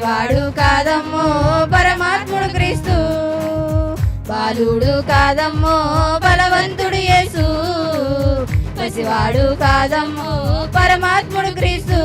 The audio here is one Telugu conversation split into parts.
పసివాడు కాదమ్మో పరమాత్ముడు క్రీస్తు. బాలుడు కాదమ్మో బలవంతుడు యేసు. పసివాడు కాదమ్మో పరమాత్ముడు క్రీస్తు.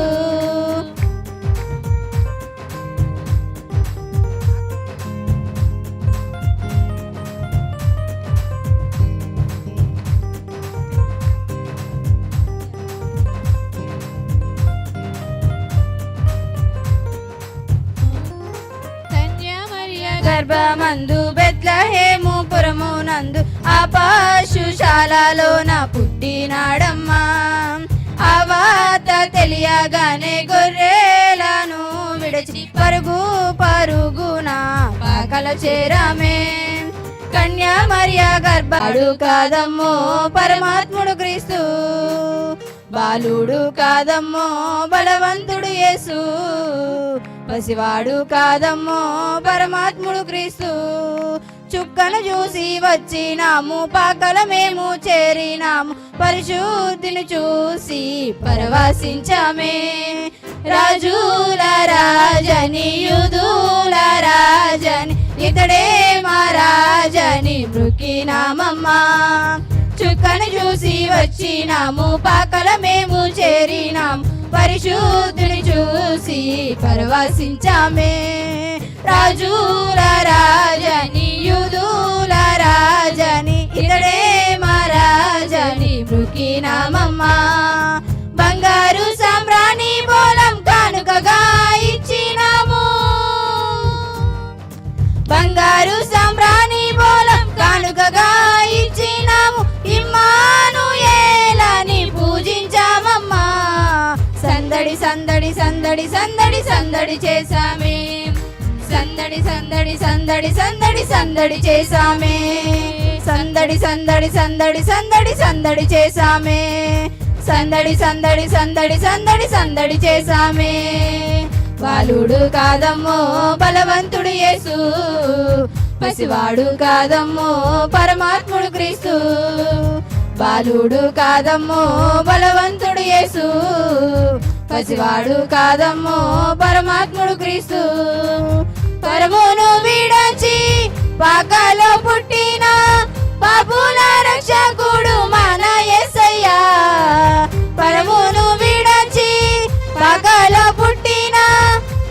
గర్భమందు బెత్లహేము పురము నందు ఆ పశుశాలలోన పుట్టినాడమ్మా. ఆ వాత తెలియగానే గొర్రెలను విడిచి పరుగు పరుగున పాకల చేరామే. కన్యా మరియా గర్భాడు కాదమ్మో పరమాత్ముడు క్రీస్తు. బాలుడు కాదమ్మో బలవంతుడు యేసు. పసివాడు కాదమ్మో పరమాత్ముడు క్రీస్తు. చుక్కను చూసి వచ్చినాము పాకల మేము చేరినాము. పరిశుద్ధిని చూసి పరవశించామే. రాజుల రాజని యుధుల రాజని ఇతడే మా రాజని మృకినామమ్మా చుక్కను చూసి వచ్చినాము పాకల మేము చేరినాము. పరిశుద్ధుని చూసి పరవశించామే. రాజుల రాజని యుధుల రాజని ఇతడే మా రాజని మృకినామమ్మా బంగారు సామ్రాణి బోలం కానుకగా ఇచ్చినాము. బంగారు సందడి సందడి సందడి చేసామే సందడి సందడి సందడి సందడి సందడి చేసామే సందడి సందడి సందడి సందడి సందడి చేసామే సందడి సందడి సందడి సందడి సందడి చేసామే బాలుడు కాదమ్మో బలవంతుడు యేసు పసివాడు కాదమ్మో పరమాత్ముడు క్రీస్తు బాలుడు కాదమ్మో బలవంతుడు యేసు పసివాడు కాదమ్మో పరమాత్ముడు క్రీస్తు. పరమును వీడచి పాకలో పుట్టిన పాపుల రక్షకుడు మన యేసయ్యా పరమును వీడచి పాకలో పుట్టిన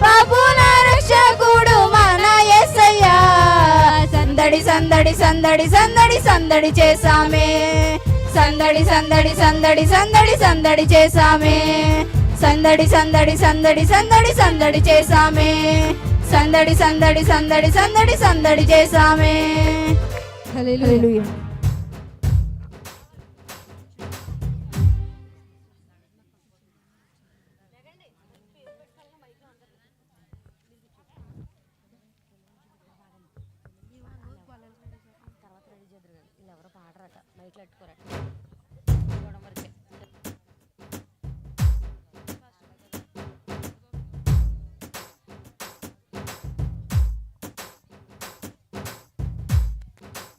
పాపుల రక్షకుడు మన యేసయ్యా సందడి సందడి సందడి సందడి సందడి చేసామే సందడి సందడి సందడి సందడి సందడి చేసామే సందడి సందడి సందడి సందడి సందడి చేసామే సందడి సందడి సందడి సందడి సందడి చేసామే hallelujah.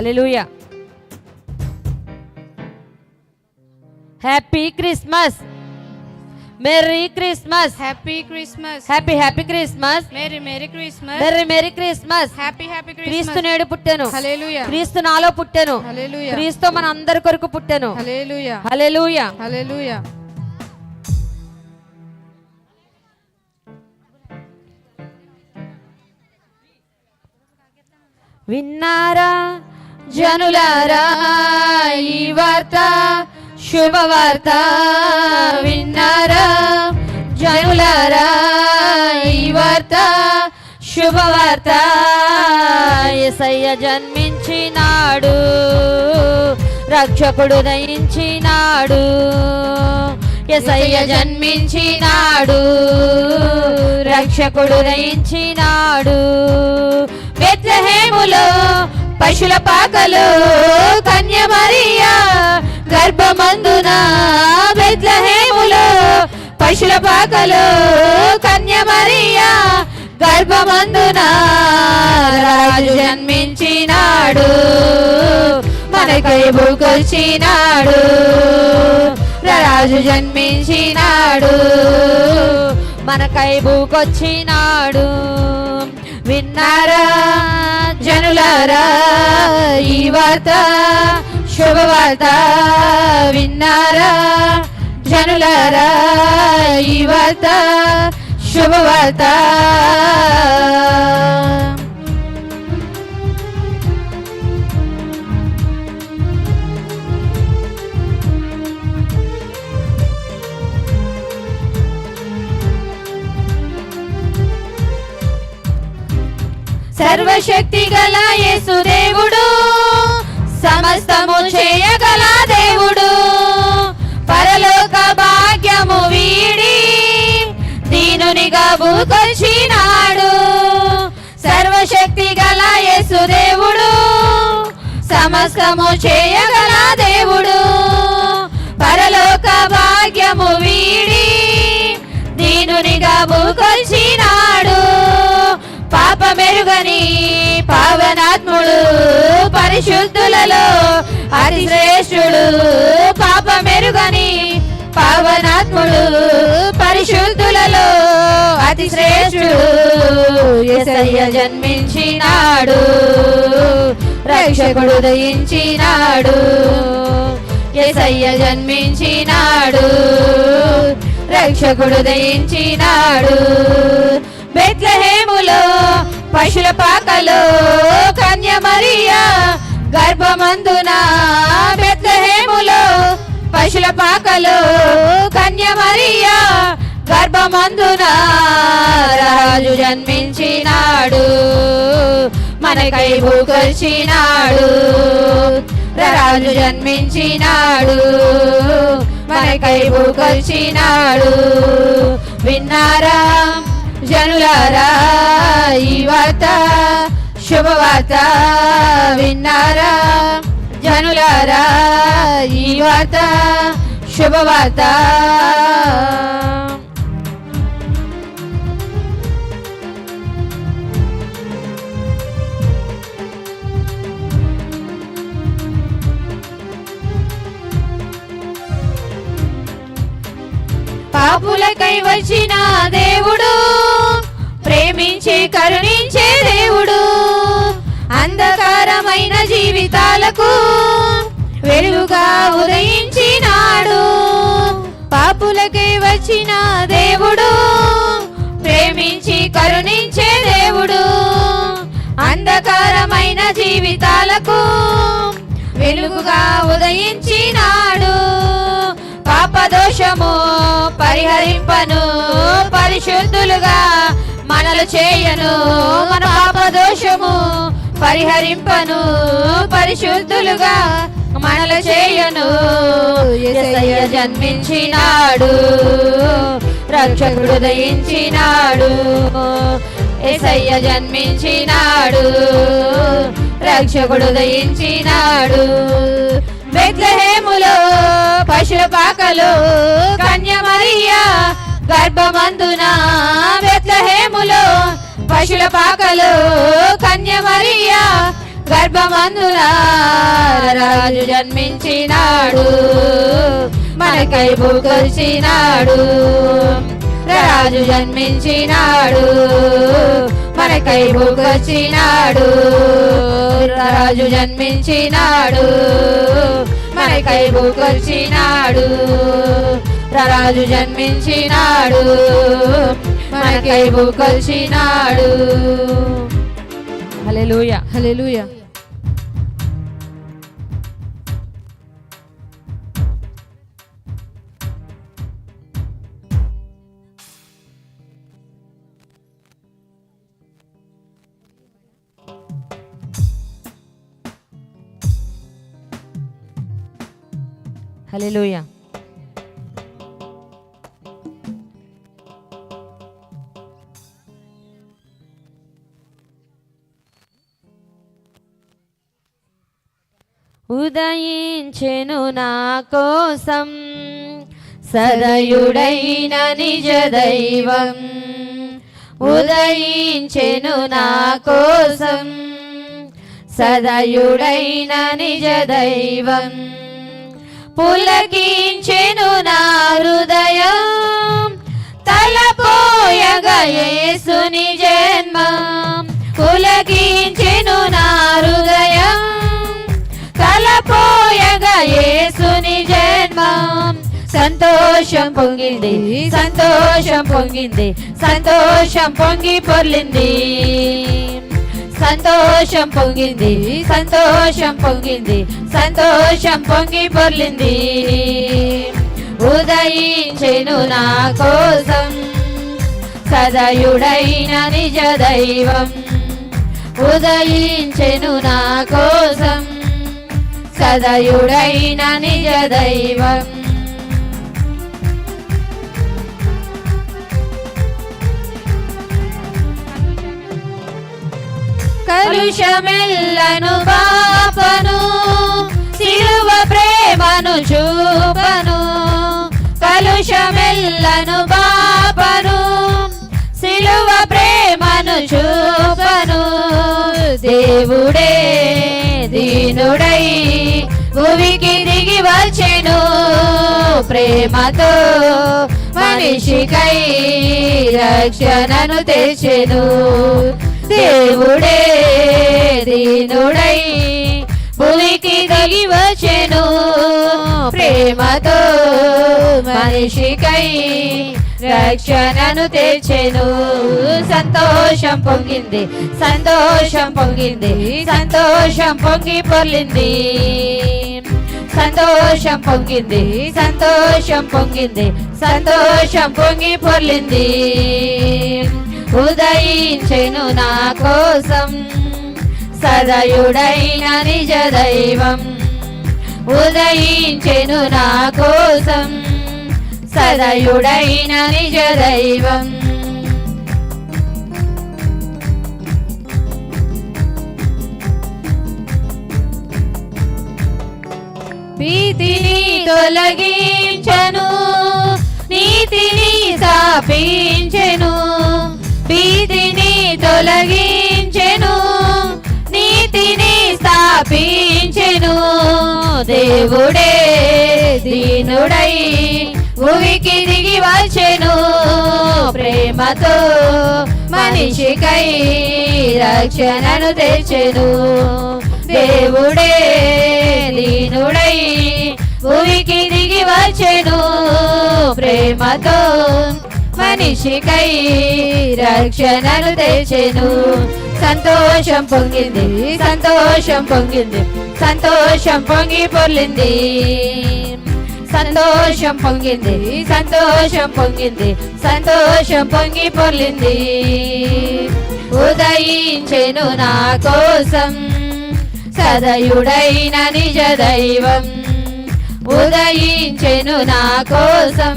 hallelujah. Happy Christmas merry Christmas happy Christmas happy happy Christmas merry merry Christmas merry merry Christmas happy happy క్రీస్తు క్రిస్మస్ నేడు పుట్టాను. హల్లెలూయా క్రీస్తు నాలో పుట్టాను. హల్లెలూయా క్రీస్తు మన అందరి కొరకు పుట్టాను. హల్లెలూయా హల్లెలూయా హల్లెలూయా విన్నారా? జనులారా ఈ వార్త శుభవార్త విన్నారా? జనులారా ఈ వార్త శుభవార్త ఎసయ్య జన్మించినాడు రక్షకుడు దయించినాడు ఎసయ్య జన్మించినాడు రక్షకుడు దయించినాడు బెత్లహేములో పశుల పాకలు కన్యమరియా గర్భమందున బెత్లహేములో పశుల పాకలు కన్యమరియా గర్భమందున రాజు జన్మించినాడు మనకై భూకొచ్చినాడు రాజు జన్మించినాడు మనకై భూకొచ్చినాడు విన్నారా జనులారా? ఈ వార్త శుభవార్త విన్నారా? జనులారా ఈ వార్త శుభవార్త సర్వశక్తి గల యేసు దేవుడు సమస్తము చేయగల దేవుడు. పరలోక భాగ్యము వీడి దీనునిగా భూకొచ్చినాడు సర్వశక్తి గల యేసు దేవుడు సమస్తము చేయగల దేవుడు. పరలోక భాగ్యము వీడి దీనునిగా భూకొచ్చినాడు పవనాత్ముడు పరిశుద్ధులలో అతి శ్రేష్ఠుడు పాప మెరుగని పవనాత్ముడు పరిశుద్ధులలో అతి శ్రేష్ఠుడు యేసయ్య జన్మించినాడు రక్షకుడు దయించినాడు యేసయ్య జన్మించినాడు రక్షకుడు దయించినాడు బెత్లహేములో పశుల పాకలో కన్యమరియా గర్భమందున బెత్లహేములో పశుల పాకలో కన్యమరియా గర్భమందున రాజు జన్మించినాడు మనకై భూకొచ్చినాడు రాజు జన్మించినాడు మనకై భూకొచ్చినాడు విన్నారా? జనులారా ఈ వార్త శుభవార్త విన్నారా? జనులారా ఈ వార్త శుభవార్త పాపులకై వచ్చిన దేవుడు ప్రేమించి కరుణించే దేవుడు. అంధకారమైన జీవితాలకు వెలుగుగా ఉదయించినాడు. పాపులకై వచ్చిన దేవుడు ప్రేమించి కరుణించే దేవుడు. అంధకారమైన జీవితాలకు వెలుగుగా ఉదయించినాడు. దోషము పరిహరింపను పరిశుద్ధులుగా మనలు చేయను. మన పాపదోషము పరిహరింపను పరిశుద్ధులుగా మనలు చేయను. యేసయ్య జన్మించినాడు రక్షకుడు దయించినాడు. యేసయ్య జన్మించినాడు రక్షకుడు దయించినాడు. బెత్లహేములో పశుల పాకలు కన్యమరియా గర్భమందున బెత్లహేములో పశుల పాకలు కన్యమరియ గర్భమందున రాజు జన్మించినాడు. మనకై భూకొచ్చినాడు రాజు జన్మించినాడు. మనకై భూకొచ్చినాడు రాజు జన్మించినాడు. మనకై భూకొచ్చినాడు రాజు జన్మించినాడు. మనకై భూకొచ్చినాడు హల్లెలూయా. హల్లెలూయా. హలే ఉదయించెను నా కోసం సదయుడైన నిజ దైవం. ఉదయించెను నా కోసం సదయుడైన నిజ దైవం. పులకించెను నా హృదయం. తలపోయగా యేసుని జన్మ పులకించెను నా హృదయం. తలపోయగా యేసుని జన్మ సంతోషం పొంగింది సంతోషం పొంగింది సంతోషం పొంగి పొర్లింది. సంతోషం పొంగింది సంతోషం పొంగింది సంతోషం పొంగి పొర్లింది. ఉదయించెను నా కోసం సదయుడైన నిజ దైవం. ఉదయించెను నా కోసం సదయుడైన నిజ దైవం. కలుషమెల్లను పాపను సిలువ ప్రేమను చూపను. కలుషమెల్లను పాపను సిలువ ప్రేమను చూపను. దేవుడే దీనుడై భూమికి దిగి వచ్చెను. ప్రేమతో మనిషికై రక్షణను తెచ్చెను. దేవుడే దీనుడై భూమికి దిగి వచ్చెను. ప్రేమతో మనిషికై రక్షణను తెచ్చెను. సంతోషం పొంగింది సంతోషం పొంగింది సంతోషం పొంగి పొర్లింది. సంతోషం పొంగింది సంతోషం పొంగింది సంతోషం పొంగి పొర్లింది. ఉదయించెను నా కోసం. సదయుడైన నిజ దైవం ఉదయించెను నా కోసం. సదయుడైన నిజ దైవం. భీతిని తొలగించను నీతిని స్థాపించెను. తొలగించెను నీతిని స్థాపించెను. దేవుడే దీనుడై భూమికి దిగి వచ్చెను. ప్రేమతో మనిషికై రక్షణను తెచ్చెను. దేవుడే దీనుడై భూమికి దిగి వచ్చెను. ప్రేమతో మనిషికై రక్షణను తెచ్చెను. సంతోషం పొంగింది సంతోషం పొంగింది సంతోషం పొంగి పొర్లింది. సంతోషం పొంగింది సంతోషం పొంగింది సంతోషం పొంగి పొర్లింది. ఉదయించెను నా కోసం సదయుడైన నిజ దైవం ఉదయించెను నా కోసం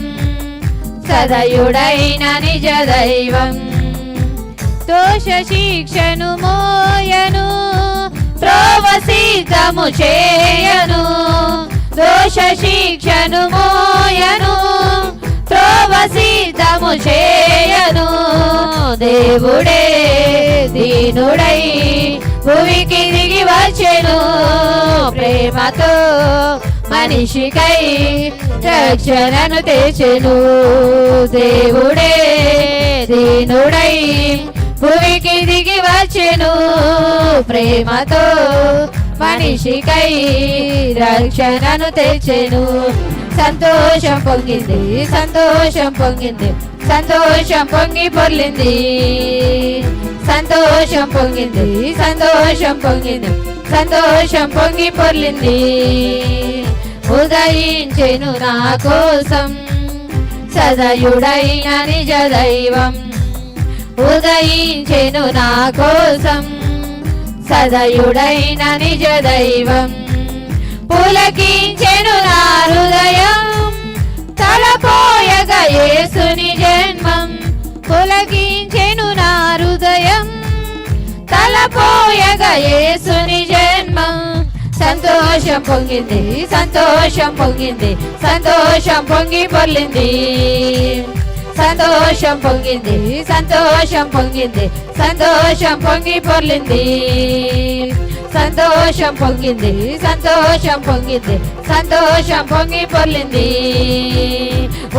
సదయుడైన నిజ దైవం దోష శిక్షను మోయను త్రోవ చేయను. దోష శిక్షను మో త్రోవ చేయను. దేవుడే దీనుడై భూమికి దిగి వచ్చెను. ప్రేమతో మనిషికై రక్షణను తెచెను దేవుడే దీనుడై భూమికి దిగి వచ్చెను. ప్రేమతో మనిషికై రక్షణను తెచ్చెను. సంతోషం పొంగింది సంతోషం పొంగింది సంతోషం పొంగి పొర్లింది. సంతోషం పొంగింది సంతోషం పొంగింది సంతోషం పొంగి పొర్లింది. ఉదయించెను నా కోసం సదయుడైన నిజ దైవం ఉదయించెను నా కోసం సదయుడైన నిజ దైవం పులకించెను నా హృదయం తలపోయగ యేసుని జన్మం. పులకించెను నా హృదయం తలపోయగ యేసుని జన్మం. సంతోషం పొంగింది సంతోషం పొంగింది సంతోషం పొంగి పొల్లింది సంతోషం పొంగింది సంతోషం పొంగింది సంతోషం పొంగి పొర్లింది. సంతోషం పొంగింది సంతోషం పొంగింది సంతోషం పొంగి పొర్లింది.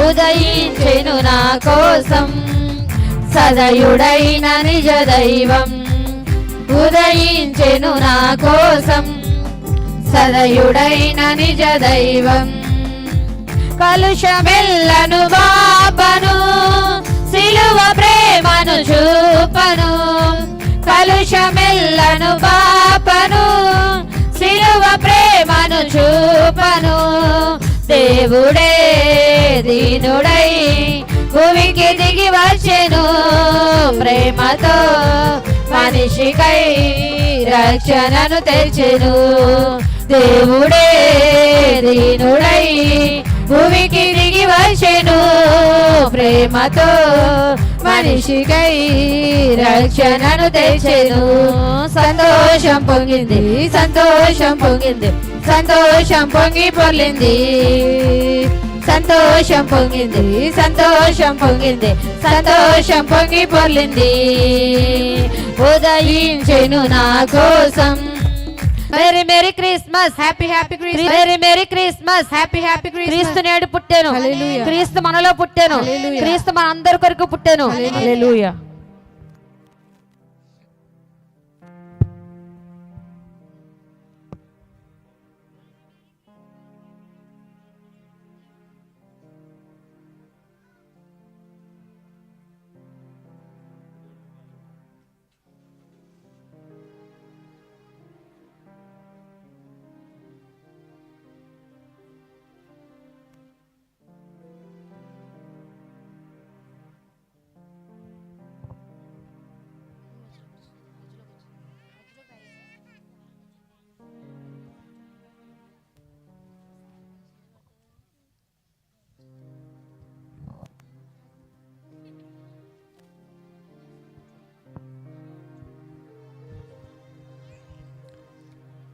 ఉదయించెను నా కోసం సదయుడైన నిజ దైవం ఉదయించెను నా కోసం సదయుడైన నిజ దైవం కలుషమెల్లను బాపను సిలువ ప్రేమను చూపను కలుషమెల్లను పాపను సిలువ ప్రేమను చూపను. దేవుడే దీనుడై భూమికి దిగి వచ్చెను ప్రేమతో మనిషికై రక్షణను తెచ్చెను. దేవుడే దీనుడై భూమికి తిరిగి వచ్చెను ప్రేమతో మనిషికై రక్షణను తెచ్చెను. సంతోషం పొంగింది సంతోషం పొంగింది సంతోషం పొంగి పొర్లింది. సంతోషం పొంగింది సంతోషం పొంగింది సంతోషం పొంగి పొర్లింది. ఉదయించెను నా కోసం merry merry Christmas happy happy Christmas merry merry Christmas happy happy క్రీస్తు క్రిస్మస్ నేడు పుట్టాను. హల్లెలూయా. క్రీస్తు మనలో పుట్టాను. హల్లెలూయా. క్రీస్తు మన అందరి కొరకు పుట్టాను. హల్లెలూయా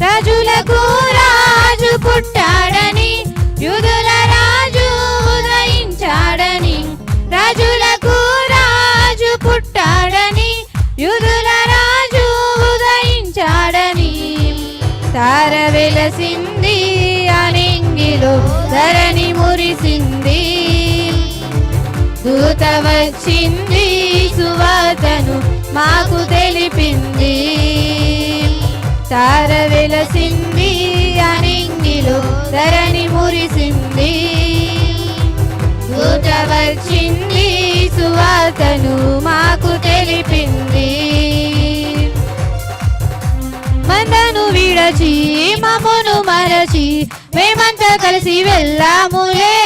రాజులకు రాజు పుట్టాడని యుదుల రాజు ఉదయించాడని రాజులకు రాజు పుట్టాడని యుదుల రాజు ఉదయించాడని. తార వెలసింది అనింగిలో ధరణి మురిసింది. దూత వచ్చింది సువార్తను మాకు తెలిపింది. తార వెలసింది అనింగిలో ధరణి మురిసింది. దూత వచ్చింది సువార్తను మాకు తెలిపింది. మందను విడచి మమ్మను మరచి మేమంతా కలిసి వెళ్ళాములే.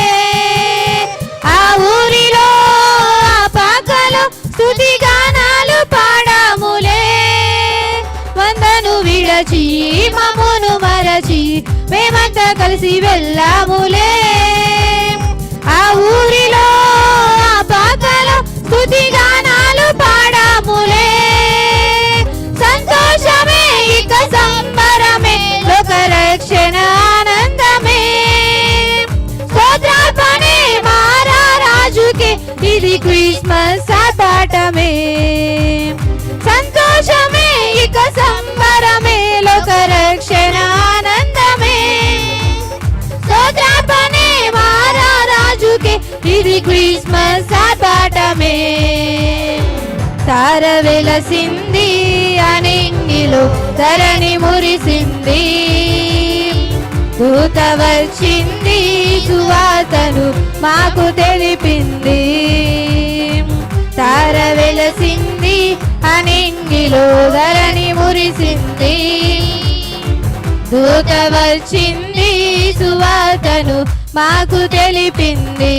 ఆ ఊరిలో ఆ పాకలో స్థుతిగా మరచి మమ్మును మరచి మేమంతా కలిసి వెళ్ళాములే. ఆ ఊరిలో ఆ పాకలో స్థుతి గానాలు పాడాములే. సంతోషమే ఇక సంబరమే లోక రక్షణ ఆనందమే. స్తోత్రార్పణే మారా రాజుకే ఇది క్రిస్మస్ ఇది క్రిస్మస్ ఆపాటమే తార వెలసింది అనింగిలో ధరణి మురిసింది. దూత వచ్చింది సువాతను మాకు తెలిపింది. తార వెలసింది అనింగిలో ధరణి మురిసింది. దూత వచ్చింది సువాతను మాకు తెలిపింది.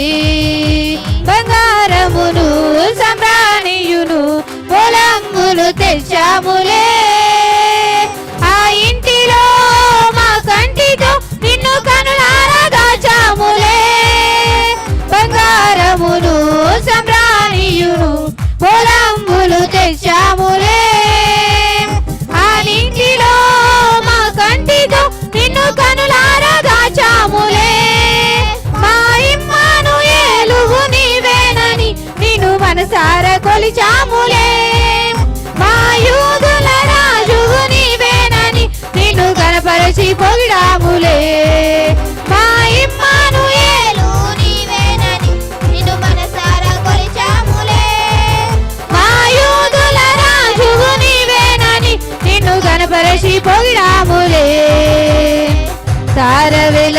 బంగారమును సంబ్రాణియును పొలంగులు తెచ్చాములే. ఆ ఇంటిలో మా కంటితో నిన్ను కనులారా దాచాములే. బంగారమును సంబ్రాణియును పొల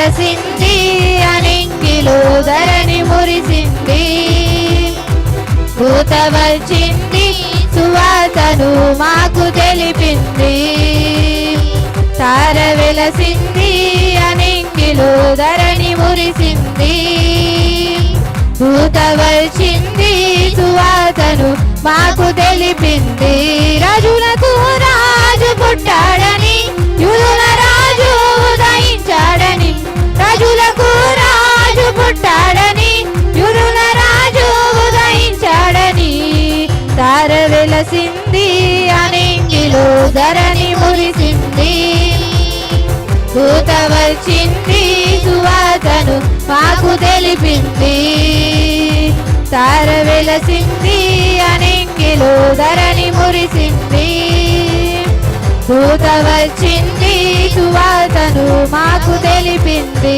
తార వెలసింది ధరణి మురిసింది. భూత వచ్చింది సువాతను మాకు తెలిపింది. తార వెలసింది అనింగిలో ధరణి మురిసింది. భూత వచ్చింది సువాతను మాకు తెలిపింది. రజులకు రాజు పుట్టాడని రాజులకు రాజు పుట్టాడని యురుల రాజు ఉదయించాడని తార వెలసింది అనింగిలో ధరణి మురిసింది. దూత వచ్చింది సువాతను మాకు తెలిపింది. తార వెలసింది అనింగిలో ధరణి మురిసింది. దూత వచ్చింది సువాతను మాకు తెలిపింది.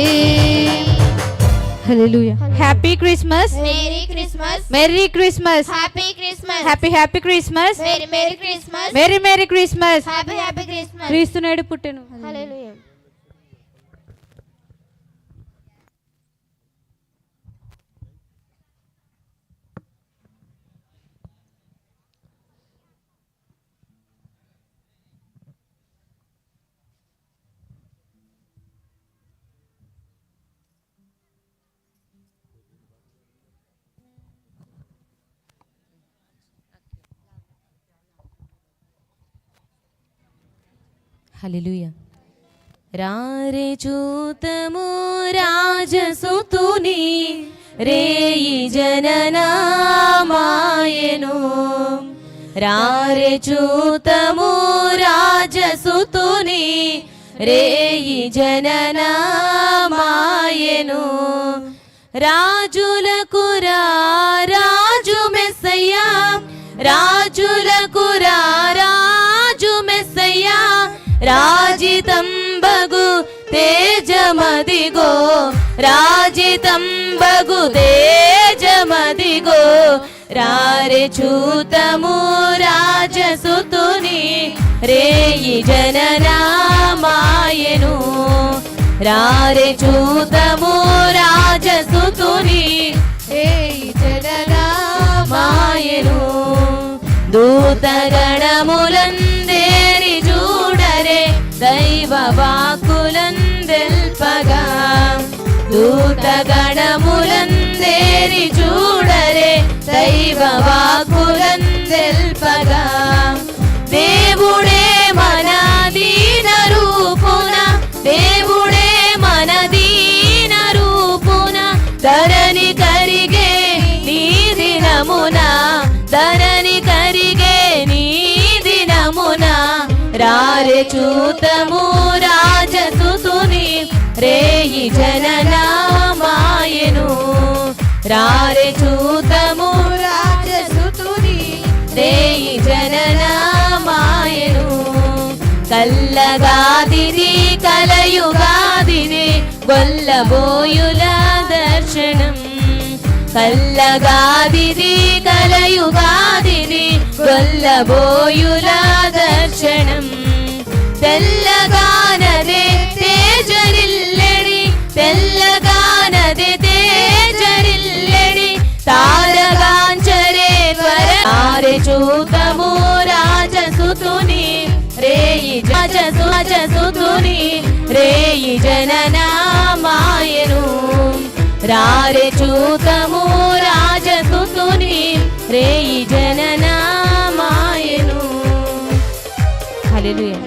Happy Christmas merry Christmas merry Christmas happy Christmas happy happy Christmas merry merry Christmas merry merry Christmas happy happy Christmas క్రీస్తు నేడు పుట్టెను. హల్లెలూయా హలిలుయ రారే చూతము రాజసుతుని రేయి జననామాయను. రారే చూతము రాజసుతుని రేయి జననామాయను. రాజులకు రాజు మెస్సయ్యా. రాజులకు రా రాజితంబగు తేజమదిగో రాజితంబగు తేజమదిగో రారే చూతము రాజసుతుని రేయి జననామాయను. రారే చూతము రాజసుతుని రేయి జననామాయను. దూతగణములందేరి చూడరే దైవ వాకులందెల్పగా. దేవుడే మన దీన రూపున దేవుడే మన దీన రూపున ధరణి కరిగే నీ దినమున ధరణి కరిగే నీ దినమున. రారే చూతము రాజసుతుని రేయి జననా రారే చూతము రాజసుతుని దేయి జనన మాయను? కల్లగాదిరి కలయుగాదిరి గొల్లబోయుల దర్శనం. కల్లగాదిరి కలయుగాదిరి గొల్లబోయుల చూతము రాజసుతుని రే రేయి రాజసు రాజసుతుని రేయి జననామాయను. రారే చూతము రాజసుతుని రేయి జననామాయను. హల్లెలూయా.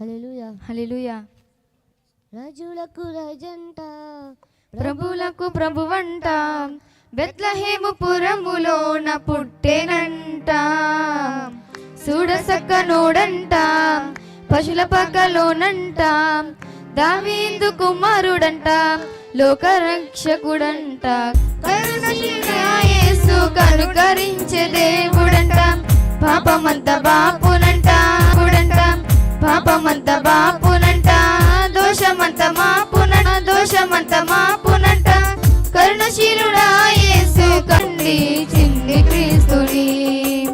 హల్లెలూయా. హల్లెలూయా. రాజులకు రాజంట. ప్రభులకు ప్రభువంట. బెత్లహేము పురములోన పుట్టేనంట. చూడసక్క నోడంట. పశుల పక్కలోనంట. దావీందు కుమారుడంట. లోకరక్షకుడంట. కరుణశీలయేసు కనుకరించే దేవుడంట. పాపమంత బాపునంట. గుడంట. పాపమంత బాపునంట. దోషమంత మాపునంట దోషమంత మాపునంట. కరుణశీలుడా యేసు కండి చిన్ని క్రీస్తుని.